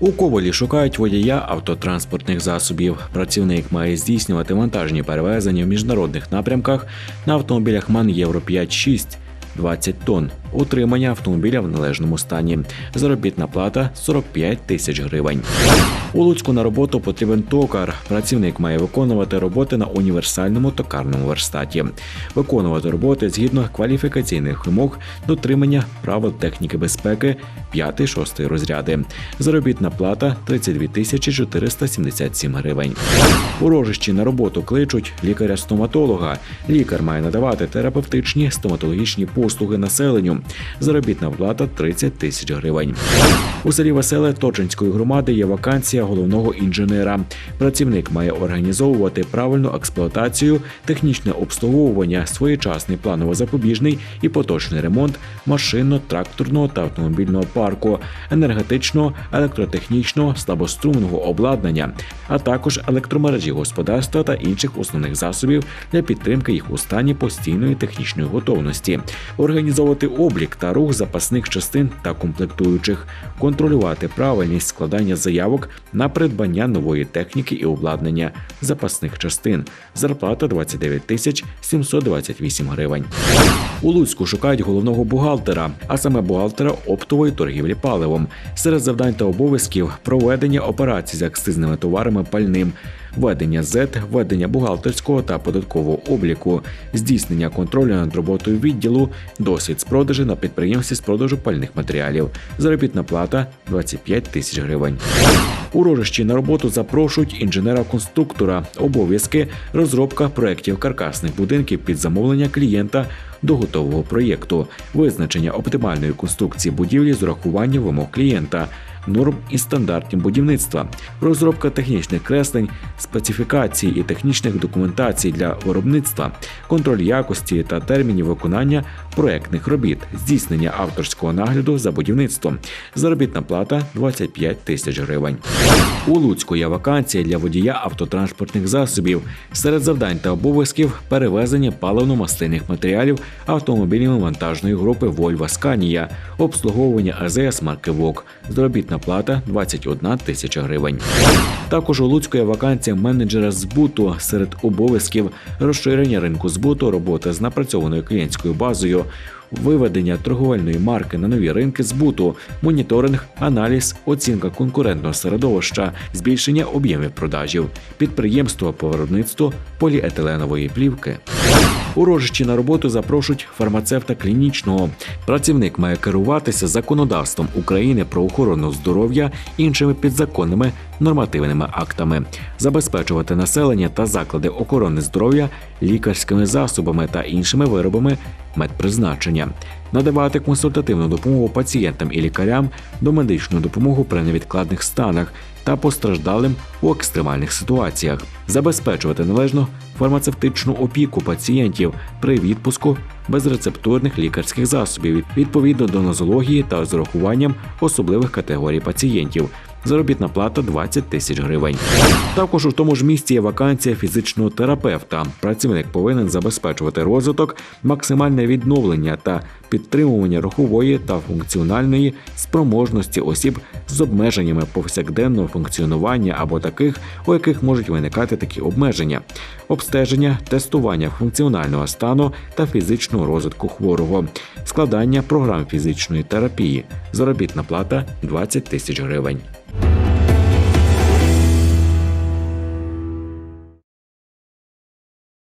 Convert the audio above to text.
У Ковалі шукають водія автотранспортних засобів. Працівник має здійснювати вантажні перевезення в міжнародних напрямках на автомобілях МАН Євро 5-6 20 тонн. Утримання автомобіля в належному стані. Заробітна плата 45 тисяч гривень. У Луцьку на роботу потрібен токар. Працівник має виконувати роботи на універсальному токарному верстаті, виконувати роботи згідно кваліфікаційних вимог дотримання правил техніки безпеки 5-6 розряди. Заробітна плата 32 тисячі 477 гривень. У рожищі на роботу кличуть лікаря-стоматолога. Лікар має надавати терапевтичні стоматологічні послуги населенню. Заробітна плата 30 тисяч гривень. У селі Веселе Торчинської громади є вакансія головного інженера. Працівник має організовувати правильну експлуатацію, технічне обслуговування, своєчасний планово-запобіжний і поточний ремонт машинно-тракторного та автомобільного парку, енергетичного, електротехнічного, слабострумного обладнання, а також електромережі господарства та інших основних засобів для підтримки їх у стані постійної технічної готовності, організовувати облік та рух запасних частин та комплектуючих, контролювати правильність складання заявок на придбання нової техніки і обладнання запасних частин. Зарплата 29 тисяч 728 гривень. У Луцьку шукають головного бухгалтера, а саме бухгалтера оптової торгівлі паливом. Серед завдань та обов'язків проведення операцій з акцизними товарами пальним, ведення ЗЕТ, ведення бухгалтерського та податкового обліку, здійснення контролю над роботою відділу, досвід з продажу на підприємстві з продажу пальних матеріалів, заробітна плата 25 тисяч гривень. У рожищі на роботу запрошують інженера-конструктора. Обов'язки розробка проєктів каркасних будинків під замовлення клієнта до готового проєкту, визначення оптимальної конструкції будівлі з урахуванням вимог клієнта. Норм і стандартів будівництва, розробка технічних креслень, специфікацій і технічних документацій для виробництва, контроль якості та термінів виконання проектних робіт, здійснення авторського нагляду за будівництвом, заробітна плата 25 тисяч гривень. У Луцьку є вакансія для водія автотранспортних засобів. Серед завдань та обов'язків перевезення паливно-мастильних матеріалів автомобілями вантажної групи Volvo Scania, обслуговування АЗС марки ВОК, заробітна плата 21 тисяча гривень. Також у Луцьку є вакансія менеджера збуту серед обов'язків розширення ринку збуту, робота з напрацьованою клієнтською базою. Виведення торговельної марки на нові ринки збуту, моніторинг, аналіз, оцінка конкурентного середовища, збільшення об'ємів продажів, підприємство по виробництву поліетиленової плівки. У рожищі на роботу запрошують фармацевта клінічного. Працівник має керуватися законодавством України про охорону здоров'я іншими підзаконними нормативними актами, забезпечувати населення та заклади охорони здоров'я лікарськими засобами та іншими виробами медпризначення, надавати консультативну допомогу пацієнтам і лікарям, до медичну допомогу при невідкладних станах та постраждалим у екстремальних ситуаціях, забезпечувати належну фармацевтичну опіку пацієнтів при відпуску безрецептурних лікарських засобів відповідно до нозології та з урахуванням особливих категорій пацієнтів. Заробітна плата 20 тисяч гривень. Також у тому ж місці є вакансія фізичного терапевта. Працівник повинен забезпечувати розвиток, максимальне відновлення та підтримування рухової та функціональної спроможності осіб з обмеженнями повсякденного функціонування або таких, у яких можуть виникати такі обмеження, обстеження, тестування функціонального стану та фізичного розвитку хворого, складання програм фізичної терапії, заробітна плата 20 тисяч гривень.